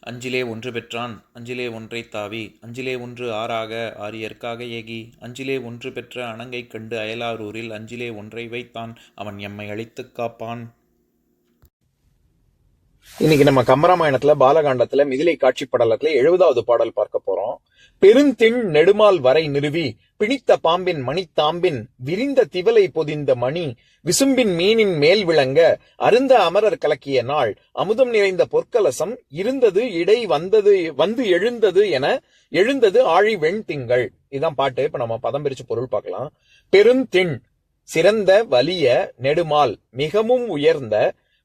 அஞ்சிலே ஒன்று பெற்றான் அஞ்சிலே ஒன்றை தாவி அஞ்சிலே ஒன்று ஆறாக ஆரியற்காக ஏகி அஞ்சிலே ஒன்று பெற்ற அணங்கை கண்டு அயலாரூரில் அஞ்சிலே ஒன்றை வைத்தான் அவன் எம்மை அழித்துக் காப்பான். இன்னைக்கு நம்ம கம்பராமாயணத்துல பாலகாண்டத்துல மிதிலை காட்சி படலத்துல எழுபதாவது பாடல் பார்க்க போறோம். பெருந்திண் நெடுமால் வரை நிறுவி பிணித்த பாம்பின் மணித்தாம்பின் விரிந்த திவலை பொதிந்த மணி விசும்பின் மீனின் மேல் விளங்க அருந்த அமரர் கலக்கிய நாள் அமுதம் நிறைந்த பொற்கலசம் இருந்தது இடை வந்தது வந்து எழுந்தது என எழுந்தது ஆழி வெண் திங்கள். இதான் பாட்டு. இப்ப நம்ம பதம் பிரிச்சு பொருள் பார்க்கலாம். பெருந்திண் சிறந்த வலிய நெடுமால் மிகவும் உயர்ந்த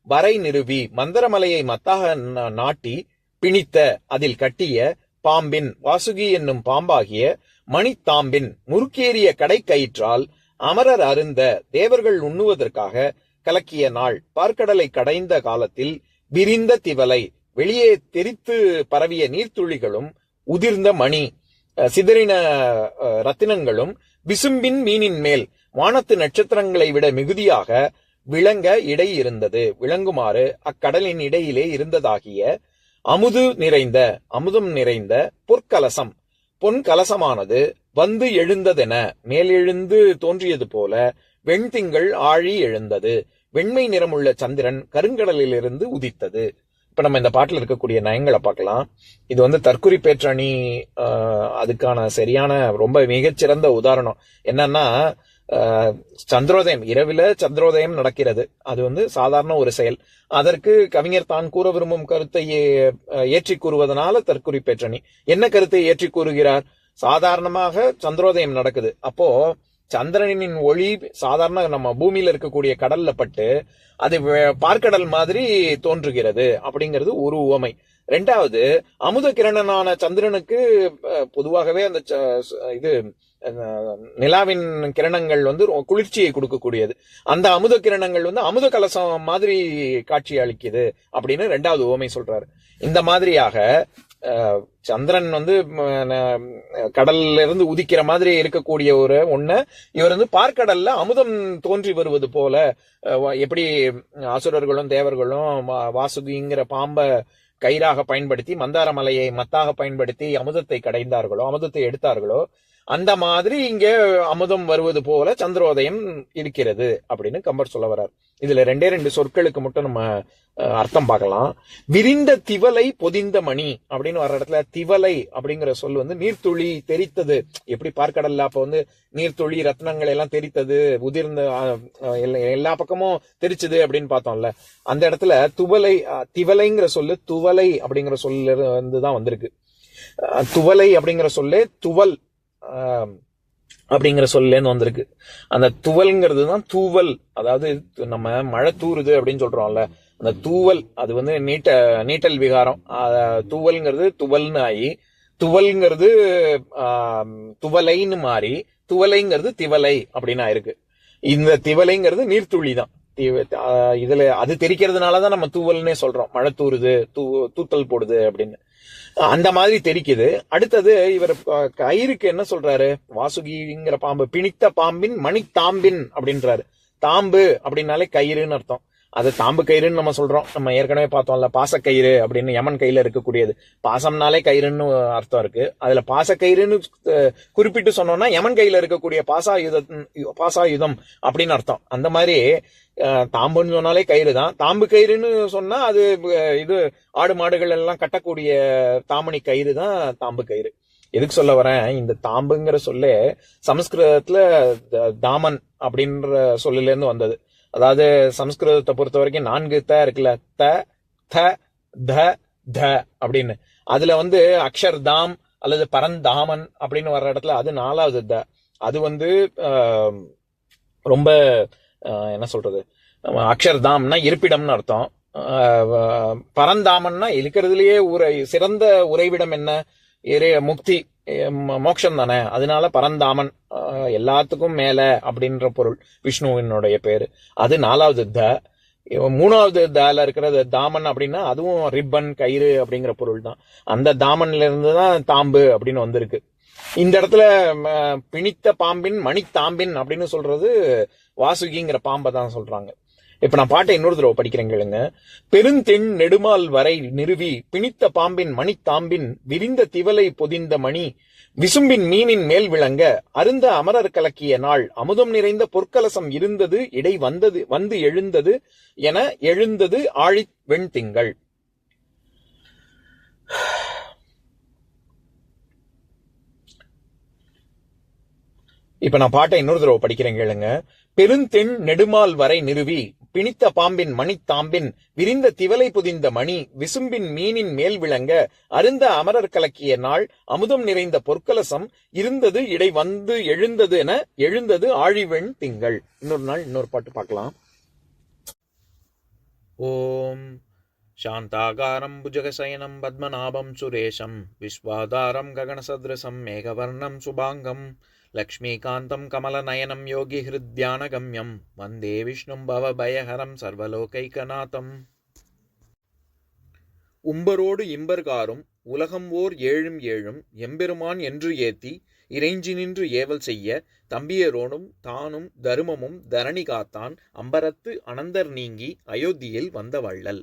வரை நிறுவி மந்திரமலையை மத்தாக நாட்டி பிணித்த அதில் கட்டிய பாம்பின் வாசுகி என்னும் பாம்பாகிய மணித்தாம்பின் முறுக்கேறிய கடை கயிற்றால் அமரர் அருந்த தேவர்கள் உண்ணுவதற்காக கலக்கிய நாள் பார்க்கடலை கடைந்த காலத்தில் விரிந்த திவலை வெளியே தெரித்து பரவிய நீர்த்துளிகளும் உதிர்ந்த மணி சிதறின ரத்தினங்களும் விசும்பின் மீனின் மேல் வானத்து நட்சத்திரங்களை விட மிகுதியாக விளங்க இடை இருந்தது. விளங்குமாறு அக்கடலின் இடையிலே இருந்ததாகிய அமுது நிறைந்த அமுதம் நிறைந்த பொற்கலசம் பொன் கலசமானது வந்து எழுந்ததென மேலெழுந்து தோன்றியது போல வெண்திங்கள் ஆழி எழுந்தது. வெண்மை நிறமுள்ள சந்திரன் கருங்கடலிலிருந்து உதித்தது. இப்ப நம்ம இந்த பாட்டில் இருக்கக்கூடிய நயங்களை பார்க்கலாம். இது வந்து தற்குறி பேற்றணி அதுக்கான சரியான ரொம்ப மிகச்சிறந்த உதாரணம். என்னன்னா சந்திரோதயம். இரவில் சந்திரோதயம் நடக்கிறது. அது வந்து சாதாரண ஒரு செயல். அதற்கு கவிஞர் தான் கூற விரும்பும் கருத்தை ஏற்றி கூறுவதனால தற்குறி பேற்றணி என்ன கருத்தை ஏற்றி கூறுகிறார்? சாதாரணமாக சந்திரோதயம் நடக்குது. அப்போ சந்திரனின் ஒளி சாதாரண நம்ம பூமியில இருக்கக்கூடிய கடல்ல பட்டு அது பார்க்கடல் மாதிரி தோன்றுகிறது அப்படிங்கிறது ஒரு உவமை. ரெண்டாவது அமுத கிரணனான சந்திரனுக்கு பொதுவாகவே அந்த ச- இது நிலாவின் கிரணங்கள் வந்து குளிர்ச்சியை கொடுக்கக்கூடியது. அந்த அமுத கிரணங்கள் வந்து அமுத கலசம் மாதிரி காட்சி அளிக்குது அப்படின்னு ரெண்டாவது உவமை சொல்றாரு. இந்த மாதிரியாக சந்திரன் வந்து கடல்ல இருந்து உதிக்கிற மாதிரி இருக்கக்கூடிய ஒரு ஒண்ணு இவர் வந்து பார்க்கடல்ல அமுதம் தோன்றி வருவது போல எப்படி அசுரர்களும் தேவர்களும் வாசுகிங்கிற பாம்ப கயிறாக பயன்படுத்தி மந்தார மலையை மத்தாக பயன்படுத்தி அமுதத்தை கடைந்தார்களோ அமுதத்தை எடுத்தார்களோ அந்த மாதிரி இங்கே அமுதம் வருவது போல சந்திரோதயம் இருக்கிறது அப்படின்னு கம்பர் சொல்ல வர்றார். இதுல ரெண்டே ரெண்டு சொற்களுக்கு மட்டும் நம்ம அர்த்தம் பார்க்கலாம். விரிந்த திவலை பொதிந்த மணி அப்படின்னு வர்ற இடத்துல திவலை அப்படிங்கிற சொல் வந்து நீர்த்துளி தெரித்தது. எப்படி பார்க்கடல்ல அப்ப வந்து நீர்த்துளி ரத்னங்கள் எல்லாம் தெரித்தது உதிர்ந்த எல்லா- பக்கமும் தெரிச்சது அப்படின்னு பார்த்தோம்ல. அந்த இடத்துல துவலை திவலைங்கிற சொல்லு துவலை அப்படிங்கிற சொல்ல இருந்து தான் வந்திருக்கு. துவலை அப்படிங்கிற சொல்லே துவல் அப்படிங்கிற சொல்லேருந்து வந்திருக்கு. அந்த துவல்ங்கிறது தான் தூவல். அதாவது நம்ம மழை தூறுது அப்படின்னு சொல்றோம்ல அந்த தூவல் அது வந்து நீட்ட நீட்டல் விகாரம். தூவல்ங்கிறது துவல்னு ஆகி துவல்ங்கிறது துவலைன்னு மாறி துவலைங்கிறது திவலை அப்படின்னு ஆயிருக்கு. இந்த திவலைங்கிறது நீர்த்துளி தான் இதுல அது தெரிக்கிறதுனாலதான் நம்ம தூவல்னே சொல்றோம். மழை தூறுது தூ தூத்தல் போடுது அப்படின்னு. அந்த மாதிரி தெரிக்குது அடுத்தது இவர் கயிறுக்கு என்ன சொல்றாரு? வாசுகிங்கிற பாம்பு பிணித்த பாம்பின் மணித்தாம்பின் அப்படின்றாரு. தாம்பு அப்படின்னாலே கயிறுன்னு அர்த்தம். அது தாம்பு கயிறுன்னு நம்ம சொல்றோம். நம்ம ஏற்கனவே பார்த்தோம்ல பாசக்கயிறு அப்படின்னு யமன் கையில இருக்கக்கூடியது. பாசம்னாலே கயிறுன்னு அர்த்தம் இருக்கு. அதுல பாசக்கயிறுன்னு குறிப்பிட்டு சொன்னோம்னா யமன் கையில இருக்கக்கூடிய பாசாயுத பாசாயுதம் அப்படின்னு அர்த்தம். அந்த மாதிரி தாம்புன்னு சொன்னாலே கயிறு தான். தாம்பு கயிறுன்னு சொன்னா அது இது ஆடு மாடுகள் எல்லாம் கட்டக்கூடிய தாமணி கயிறு தான் தாம்பு கயிறு. எதுக்கு சொல்ல வரேன்? இந்த தாம்புங்கிற சொல்லு சமஸ்கிருதத்துல த- தாமன் அப்படின்ற சொல்லுல இருந்து வந்தது. அதாவது சமஸ்கிருதத்தை பொறுத்த வரைக்கும் நான்கு த இருக்குல்ல. த த த த அப்படின்னு. அதுல வந்து அக்ஷர் தாம் அல்லது பரந்தாமன் அப்படின்னு வர்ற இடத்துல அது நாலாவது த. அது வந்து ரொம்ப என்ன சொல்றது? நம்ம அக்ஷர்தாம்னா இருப்பிடம்னு அர்த்தம். பரந்தாமன்னா இருக்கிறதுலயே உரை சிறந்த உறைவிடம் என்ன? முக்தி. மோட்சம் தானே அதனால பரந்தாமன் எல்லாத்துக்கும் மேல அப்படின்ற பொருள் விஷ்ணுவினுடைய பேரு. அது நாலாவது த. மூணாவது தால இருக்கிறது தாமன் அப்படின்னா அதுவும் ரிப்பன் கயிறு அப்படிங்கிற பொருள் தான் அந்த தாமன்ல இருந்து தான் தாம்பு அப்படின்னு வந்திருக்கு. இந்த இடத்துல ம, பிணித்த பாம்பின் மணித்தாம்பின் அப்படின்னு சொல்றது வாசுகிங்கிற பாம்பை தான் சொல்றாங்க. இப்ப நான் பாட்டை இன்னொரு தடவை படிக்கிறேன் கேளுங்க. பெருந்தென் நெடுமால் வரை நிறுவி பிணித்த பாம்பின் மணித்தாம்பின் விரிந்த திவலை பொதிந்த மணி விசும்பின் மீனின் மேல் விளங்க அருந்த அமரர் கலக்கிய நாள் அமுதம் நிறைந்த பொற்கலசம் இருந்தது இடை வந்தது வந்து எழுந்தது என எழுந்தது ஆழி வெண்திங்கள். இப்ப நான் பாட்டை இன்னொரு தடவை படிக்கிறேன் கேளுங்க. பெருந்தென் நெடுமால் வரை நிறுவி பிணித்த பாம்பின் மணித்தாம்பின் விரிந்த திவலை புதிந்த மணி விசும்பின் மீனின் மேல் விளங்க அருந்த அமரர் கலக்கிய நாள் அமுதம் நிறைந்த பொற்கலசம் இருந்தது இடை வந்து எழுந்தது என எழுந்தது ஆழிவெண் திங்கள். இன்னொரு நாள் இன்னொரு பாட்டு பார்க்கலாம். ஓம் शान्ताकारं भुजगशयनं पद्मनाभं सुरेशं विश्वाधारं गगनसदृशं मेघवर्णं शुभाङ्गं लक्ष्मीकान्तं कमलनयनं योगिहृद्यानगम्यं वन्दे विष्णुं भवभयहरं सर्वलोकैकनाथम् உம்பரோடு இம்பர்காரும் உலகம் ஓர் ஏழும் ஏழும் எம்பெருமான் என்று ஏத்தி இறைஞ்சி நின்று ஏவல் செய்ய தம்பியரோனும் தானும் தருமமும் தரணி காத்தான் அம்பரத்து அனந்தர் நீங்கி அயோத்தியில் வந்த வள்ளல்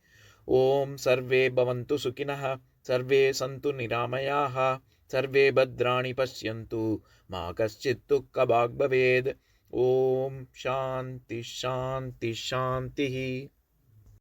ॐ सर्वे भवन्तु सुखिनः सर्वे सन्तु निरामयाः सर्वे भद्राणि पश्यन्तु मा कश्चित् दुःखभाग् भवेत् ॐ शान्ति शान्ति शान्तिः